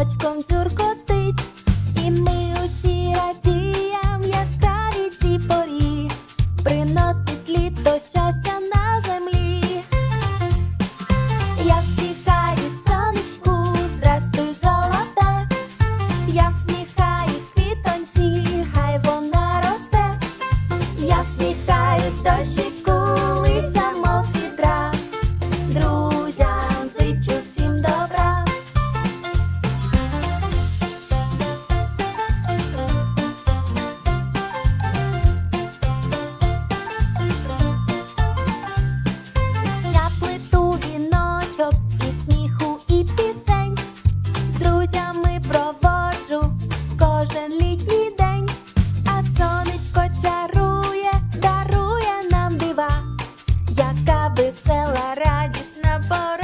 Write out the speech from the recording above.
котиком Дзюрком яка весела, радісна пора.